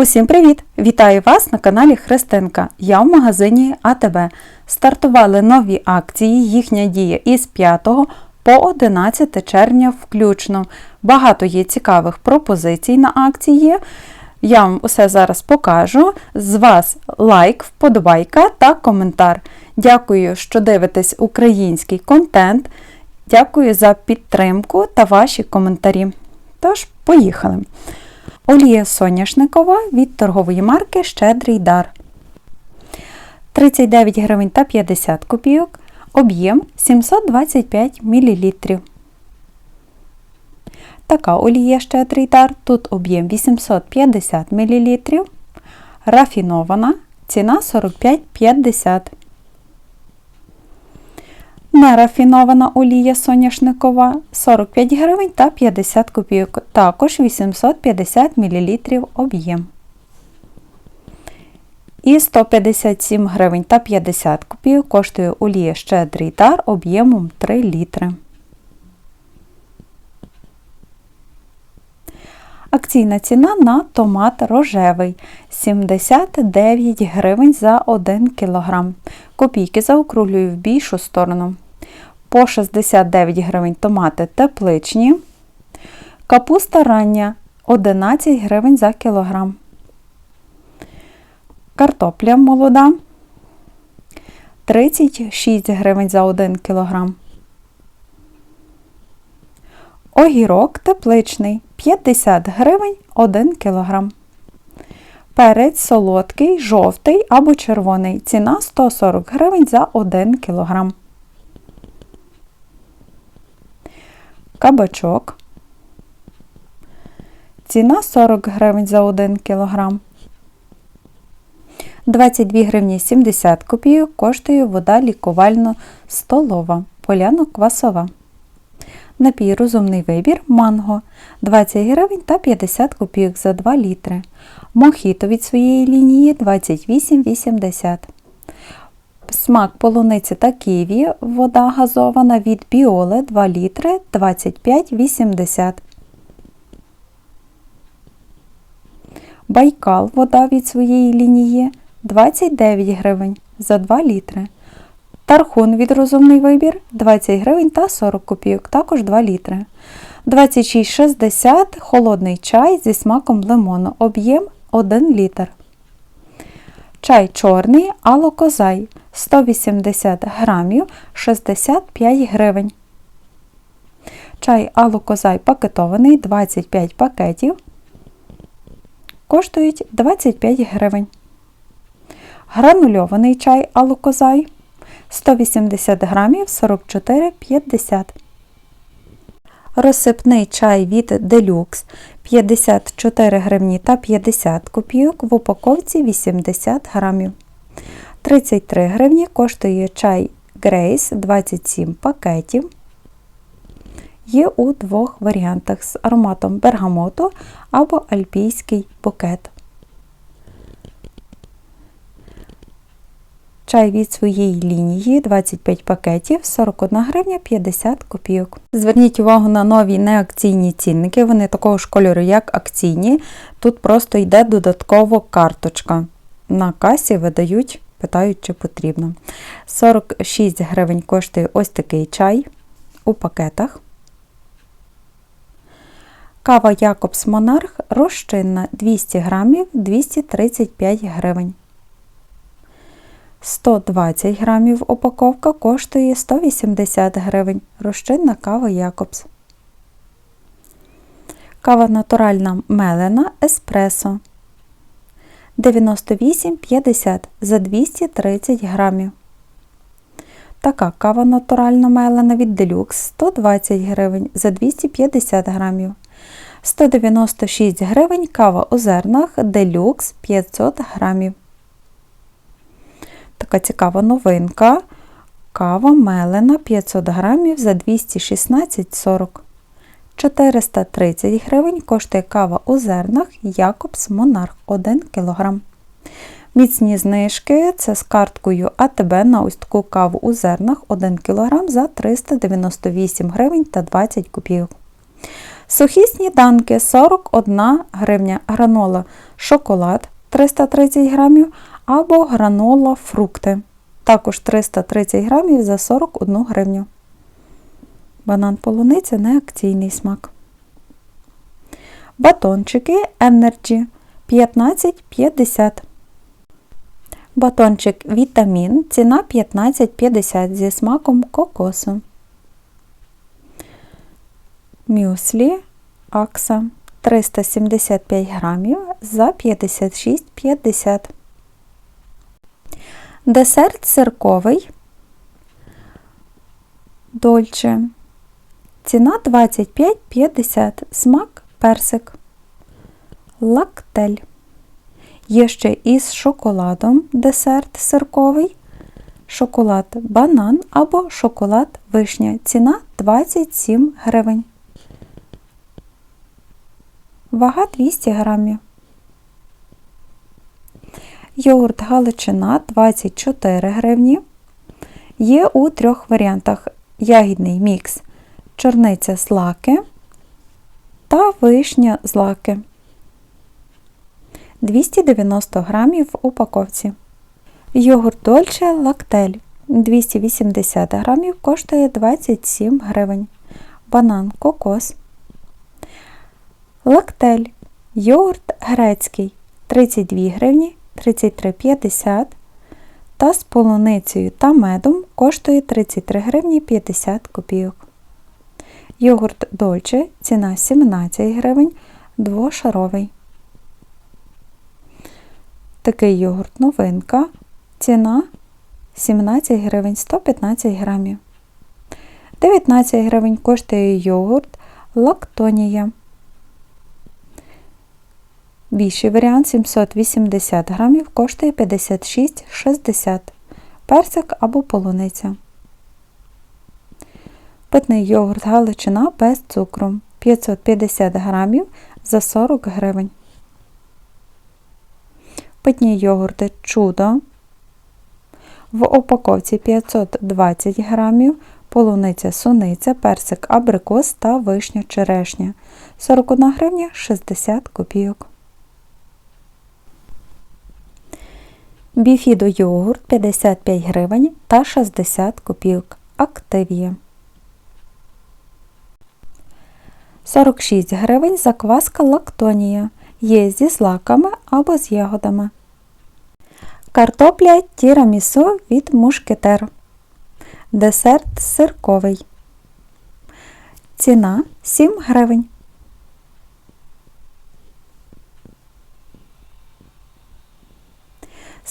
Усім привіт! Вітаю вас на каналі Христинка. Я в магазині АТБ. Стартували нові акції, їхня дія із 5 по 11 червня включно. Багато є цікавих пропозицій на акції. Я вам усе зараз покажу. З вас лайк, вподобайка та коментар. Дякую, що дивитесь український контент. Дякую за підтримку та ваші коментарі. Тож, поїхали! Олія соняшникова від торгової марки Щедрий дар. 39 гривень та 50 копійок. Об'єм 725 мл. Така олія Щедрий дар. Тут об'єм 850 мл. Рафінована. Ціна 45,50. Нерафінована олія соняшникова 45 гривень та 50 копійок, також 850 мл об'єм. І 157 гривень та 50 копійок коштує олія щедрий дар об'ємом 3 літри. Акційна ціна на томат рожевий 79 гривень за 1 кг. Копійки заокруглюю в більшу сторону. По 69 гривень томати тепличні. Капуста рання 11 гривень за кілограм. Картопля молода 36 гривень за 1 кілограм. Огірок тепличний 50 гривень 1 кг. Перець солодкий, жовтий або червоний. Ціна 140 гривень за 1 кг. Кабачок. Ціна 40 гривень за 1 кг. 22 гривні 70 копійок коштує вода лікувально столова, поляно квасова. Напій розумний вибір манго 20 гривень та 50 копійок за 2 літри. Мохіто від своєї лінії 28,80. Смак полуниці та ківі, вода газована від біоле 2 літри 25,80. Байкал вода від своєї лінії 29 гривень за 2 літри. Тархун від розумний вибір 20 гривень та 40 копійок, також 2 літри. 26,60 холодний чай зі смаком лимону, об'єм 1 літр. Чай чорний алокозай 180 грамів 65 гривень. Чай алокозай пакетований 25 пакетів. Коштують 25 гривень. Гранульований чай алокозай 180 грамів 44,50. Розсипний чай від Deluxe 54 гривні та 50 копійок в упаковці 80 грамів. 33 гривні коштує чай Grace 27 пакетів. Є у двох варіантах з ароматом бергамоту або альпійський букет. Чай від своєї лінії 25 пакетів 41 гривня 50 копійок. Зверніть увагу на нові неакційні цінники, вони такого ж кольору, як акційні. Тут просто йде додатково карточка. На касі видають, питають, чи потрібно. 46 гривень коштує ось такий чай у пакетах. Кава Якобс Монарх розчинна 200 грамів 235 гривень. 120 грамів упаковка коштує 180 гривень. Розчинна кава Якобс. Кава натуральна мелена еспресо 98,50 за 230 грамів. Така кава натуральна мелена від Deluxe 120 гривень за 250 грамів. 196 гривень кава у зернах Deluxe 500 грамів. Така цікава новинка. Кава мелена 500 грамів за 216,40. 430 гривень коштує кава у зернах Якобс Монарх 1 кг. Міцні знижки це з карткою АТБ на ось таку каву у зернах 1 кг за 398 гривень та 20 копійок. Сухі сніданки 41 гривня, гранола шоколад 330 грамів або гранола фрукти. Також 330 грамів за 41 гривню. Банан полуниця не акційний смак. Батончики Energy 15,50. Батончик Вітамін. Ціна 15,50 зі смаком кокосу. Мюслі Акса 375 грамів за 56,50. Десерт сирковий Дольче. Ціна 25,50. Смак персик. Лактель. Є ще із шоколадом десерт сирковий. Шоколад банан або шоколад вишня. Ціна 27 гривень. Вага 200 грамів. Йогурт Галичина 24 гривні. Є у трьох варіантах: ягідний мікс, чорниця злаки та вишня злаки. 290 грамів в упаковці. Йогурт Дольче Лактель 280 грамів коштує 27 гривень. Банан кокос. Лактель. Йогурт грецький 32 гривні 33,50 та з полуницею та медом коштує 33 гривні 50 копійок. Йогурт Дольче ціна 17 гривень, двошаровий. Такий йогурт новинка. Ціна 17 гривень 115 грамів. 19 гривень коштує йогурт Лактонія. Більший варіант 780 грамів коштує 56,60 персик або полуниця. Питний йогурт Галичина без цукру 550 грамів за 40 гривень. Питні йогурти чудо. В упаковці 520 грамів, полуниця суниця, персик абрикос та вишня черешня. 41 гривня 60 копійок. Біфідо йогурт 55 гривень та 60 копійок. Активія. 46 гривень закваска лактонія. Є зі злаками або з ягодами. Картопля тірамісу від мушкетер. Десерт сирковий. Ціна 7 гривень.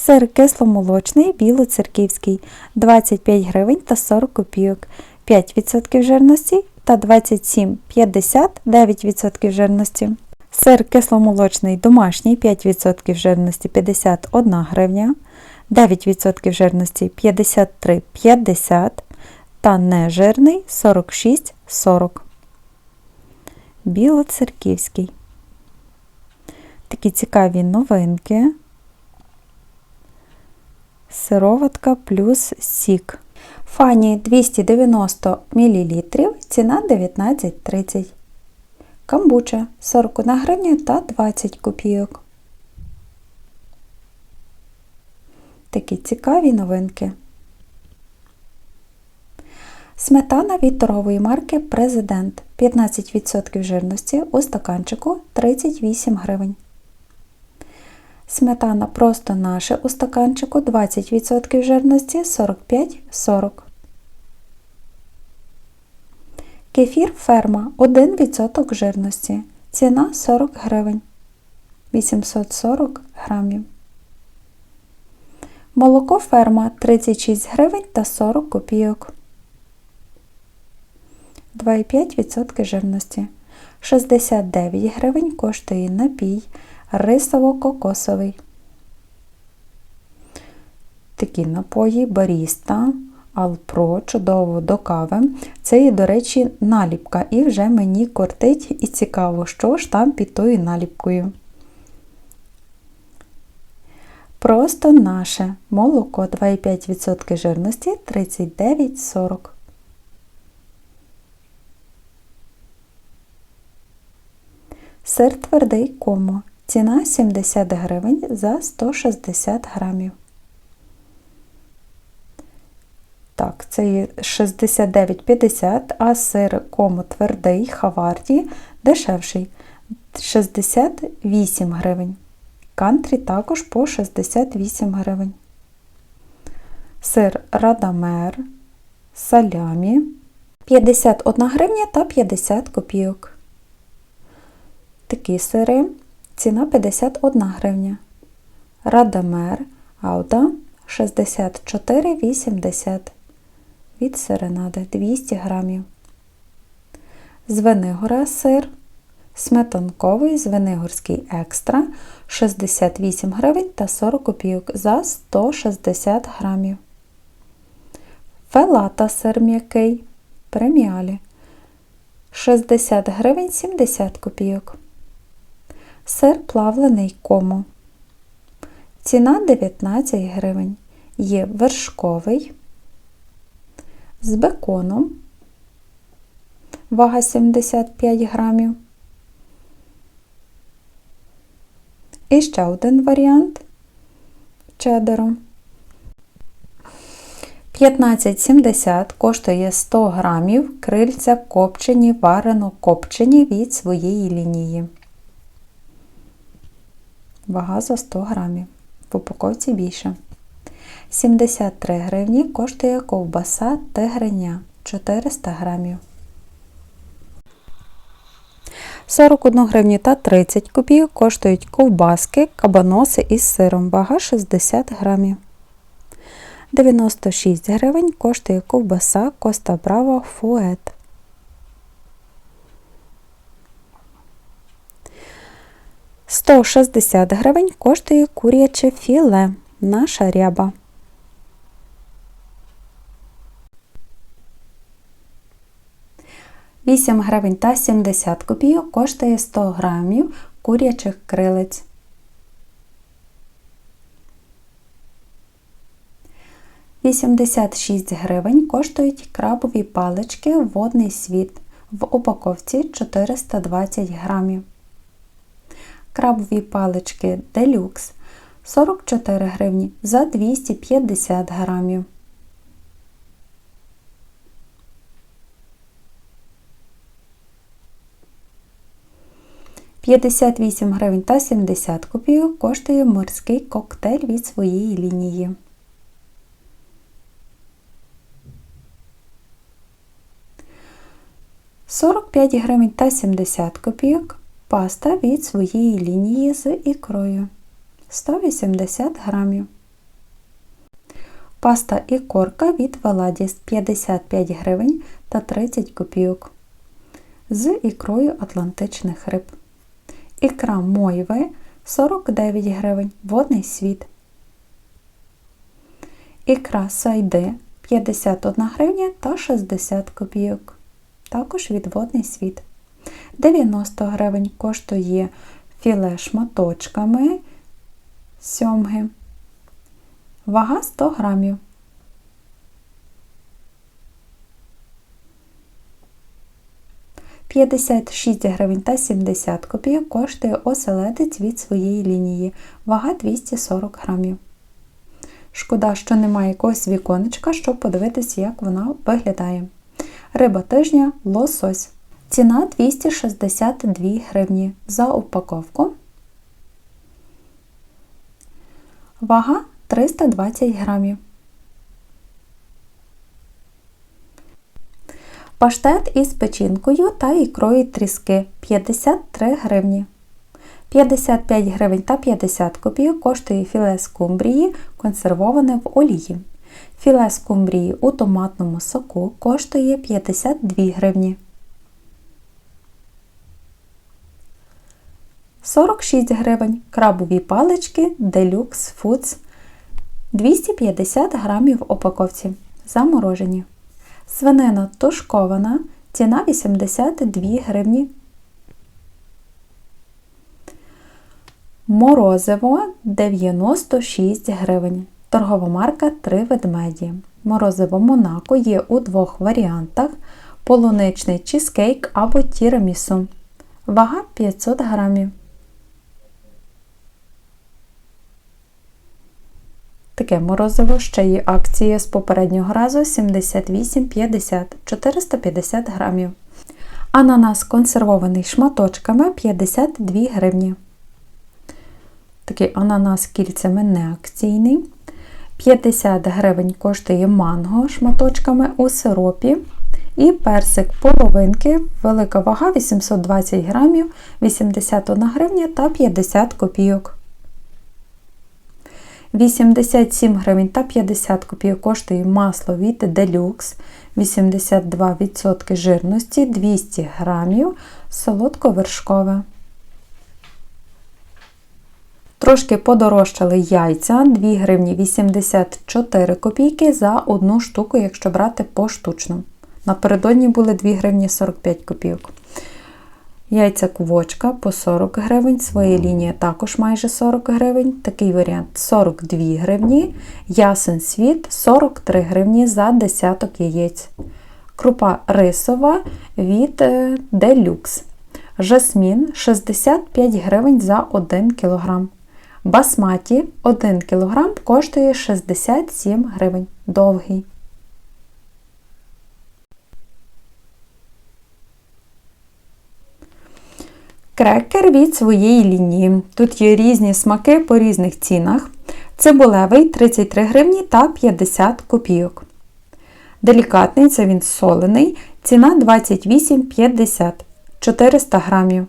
Сир кисломолочний білоцерківський 25 гривень та 40 копійок, 5% жирності та 27,50 9% жирності. Сир кисломолочний домашній 5% жирності 51 гривня, 9% жирності 53,50 та нежирний 46,40. Білоцерківський. Такі цікаві новинки. Сироватка плюс сік. Фані 290 мл, ціна 19,30 Камбуча 41 гривня та 20 копійок. Такі цікаві новинки. Сметана від торгової марки Президент 15% жирності у стаканчику 38 гривень. Сметана просто наше у стаканчику 20% жирності 45-40. Кефір ферма 1% жирності. Ціна 40 гривень 840 грамів. Молоко ферма 36 гривень та 40 копійок. 2,5% жирності. 69 гривень коштує напій рисово-кокосовий. Такі напої баріста, Алпро, чудово до кави. Це і, до речі, наліпка. І вже мені кортить і цікаво, що ж там під тою наліпкою. Просто наше молоко 2,5% жирності 39,40. Сир твердий комо. Ціна 70 гривень за 160 грамів. Так, це є 69,50, а сир кому твердий Хаварді дешевший 68 гривень. Кантрі також по 68 гривень. Сир Радамер, салямі 51 гривня та 50 копійок. Такі сири. Ціна 51 гривня. Радамер Ауда 64,80 від серенади 200 грамів. Звенигора сир. Сметанковий звенигорський екстра 68 гривень та 40 копійок за 160 грамів. Фелата сир м'який преміалі 60 гривень 70 копійок. Сир плавлений кому. Ціна 19 гривень. Є вершковий з беконом. Вага 75 грамів. І ще один варіант чедером. 15,70 коштує 100 грамів крильця копчені, варено копчені від своєї лінії. Вага за 100 грамів. В упаковці більше. 73 гривні коштує ковбаса тигриня 400 грамів. 41 гривні та 30 копійок коштують ковбаски, кабаноси із сиром. Вага 60 грамів. 96 гривень коштує ковбаса Коста Браво Фует. Сто шістдесят гривень коштує куряче філе. Наша ряба. Вісім гривень та 70 копійок коштує 100 грамів курячих крилиць. 86 гривень коштують крабові палички водний світ в упаковці 420 грамів. Крабові палички делюкс 44 гривні за 250 грамів. П'ятдесят вісім гривень та 70 копійок коштує морський коктейль від своєї лінії. 45 гривень та 70 копійок паста від своєї лінії з ікрою 180 грамів. Паста і корка від Валадіс 55 гривень та 30 копійок. З ікрою атлантичних риб. Ікра Мойве 49 гривень. Водний світ. Ікра Сайди 51 гривня та 60 копійок також відводний світ. 90 гривень коштує філе шматочками сьомги. Вага 100 грамів. П'ятдесят шість гривень та 70 копійок коштує оселедець від своєї лінії, вага 240 грамів. Шкода, що немає якогось віконечка, щоб подивитися, як вона виглядає. Риба тижня лосось. Ціна 262 гривні за упаковку. Вага 320 грамів. Паштет із печінкою та ікрою тріски 53 гривні. 55 гривень та 50 копійок коштує філе скумбрії, консервоване в олії. Філе скумбрії у томатному соку коштує 52 гривні. 46 гривень крабові палички Deluxe Foods 250 грамів упаковці. Заморожені. Свинина тушкована. Ціна 82 гривні. Морозиво 96 гривень. Торгова марка Три ведмеді. Морозиво Монако є у двох варіантах: полуничний чизкейк або тірамісу. Вага 500 грамів. Таке морозиво ще є акція з попереднього разу 78,50 450 грамів. Ананас консервований шматочками 52 гривні. Такий ананас кільцями не акційний. 50 гривень коштує манго шматочками у сиропі. І персик половинки, велика вага 820 грамів, 81 гривня та 50 копійок. 87 гривень та 50 копійок коштує масло від Deluxe, 82% жирності, 200 грамів, солодковершкове. Трошки подорожчали яйця 2 гривні 84 копійки за одну штуку, якщо брати поштучно. Напередодні були 2 гривні 45 копійок. Яйця кувочка по 40 гривень, своя лінія також майже 40 гривень. Такий варіант 42 гривні. Ясен світ 43 гривні за десяток яєць. Крупа рисова від Deluxe. Жасмін 65 гривень за 1 кг. Басматі 1 кг коштує 67 гривень. Довгий. Крекер від своєї лінії. Тут є різні смаки по різних цінах. Цибулевий 33 гривні та 50 копійок. Делікатний це він солений. Ціна 28,50 400 грамів.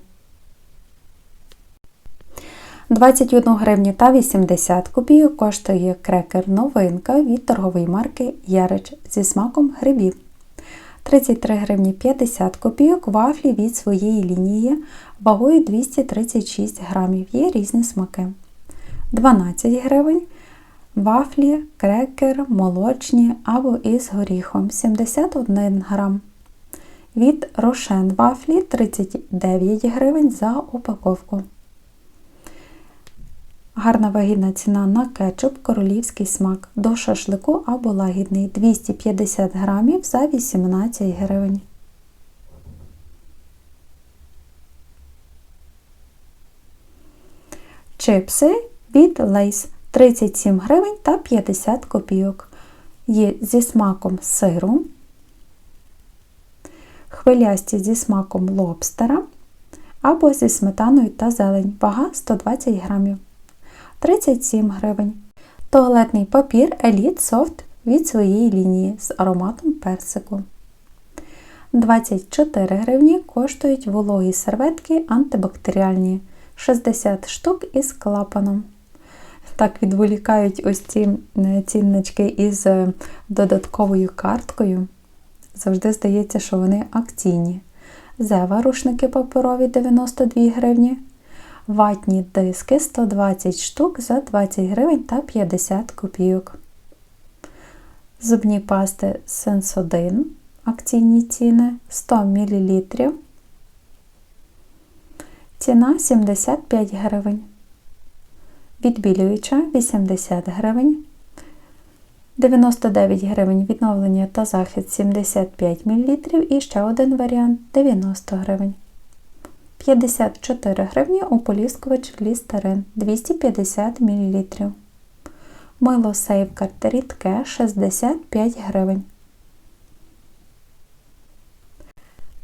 21 гривню та 80 копійок коштує крекер новинка від торгової марки Ярич зі смаком грибів. 33 гривні 50 копійок вафлі від своєї лінії вагою 236 грамів. Є різні смаки. 12 гривень вафлі, крекер, молочні або із горіхом 71 грам. Від рошен вафлі 39 гривень за упаковку. Гарна вагітна ціна на кетчуп королівський смак до шашлику або лагідний 250 грамів за 18 гривень. Чипси від Lays 37 гривень та 50 копійок. Є зі смаком сиру, хвилясті зі смаком лобстера або зі сметаною та зелень. Вага 120 грамів. 37 гривень. Туалетний папір Elite Soft від своєї лінії з ароматом персику. 24 гривні коштують вологі серветки антибактеріальні 60 штук із клапаном. Так відволікають ось ці е, ціннички із е, додатковою карткою. Завжди здається, що вони акційні. Зева рушники паперові 92 гривні. Ватні диски 120 штук за 20 гривень та 50 копійок. Зубні пасти Sensodyne акційні ціни 100 мл. Ціна 75 гривень. Відбілююча 80 гривень. 99 гривень відновлення та захист 75 мл і ще один варіант 90 гривень. 54 гривні ополіскувач лістерин 250 мл. Мило сейфкарт рідке 65 гривень.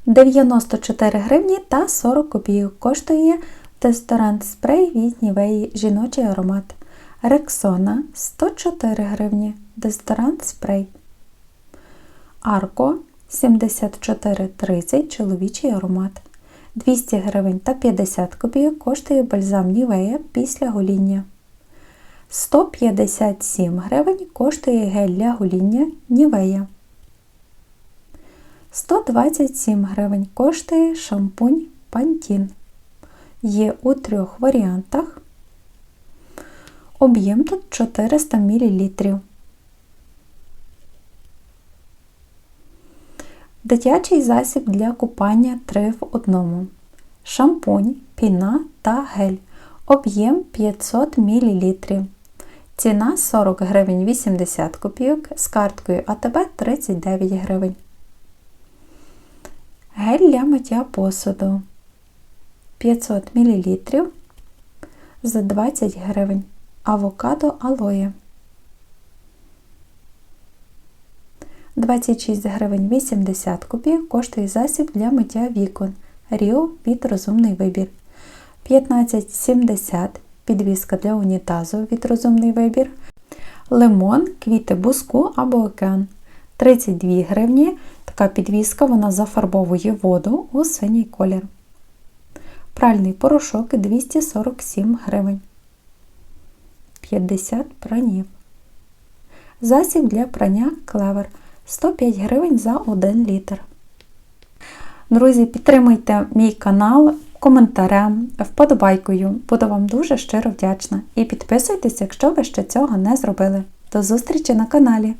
94 гривні та 40 копійок коштує тесторант спрей від Нівеї жіночий аромат. Рексона 104 гривні. Дезодорант спрей. Арко 74,30 чоловічий аромат. 200 гривень та 50 копійок коштує бальзам Нівея після гоління. 157 гривень коштує гель для гоління Нівея. 127 гривень коштує шампунь Пантін. Є у трьох варіантах. Об'єм тут 400 мл. Дитячий засіб для купання 3 в 1. Шампунь, піна та гель. Об'єм 500 мл. Ціна 40 гривень 80 копійок з карткою АТБ 39 гривень. Гель для миття посуду. 500 мл за 20 гривень. Авокадо алоє 26 гривень 80 копійок коштує засіб для миття вікон. Ріо від розумний вибір. 15,70 підвіска для унітазу від розумний вибір. Лимон, квіти буску або океан. 32 гривні. Така підвіска вона зафарбовує воду у синій колір. Пральний порошок 247 гривень. 50 пранів. Засіб для прання клевер 105 гривень за 1 літр. Друзі, підтримуйте мій канал коментарем, вподобайкою. Буду вам дуже щиро вдячна. І підписуйтесь, якщо ви ще цього не зробили. До зустрічі на каналі!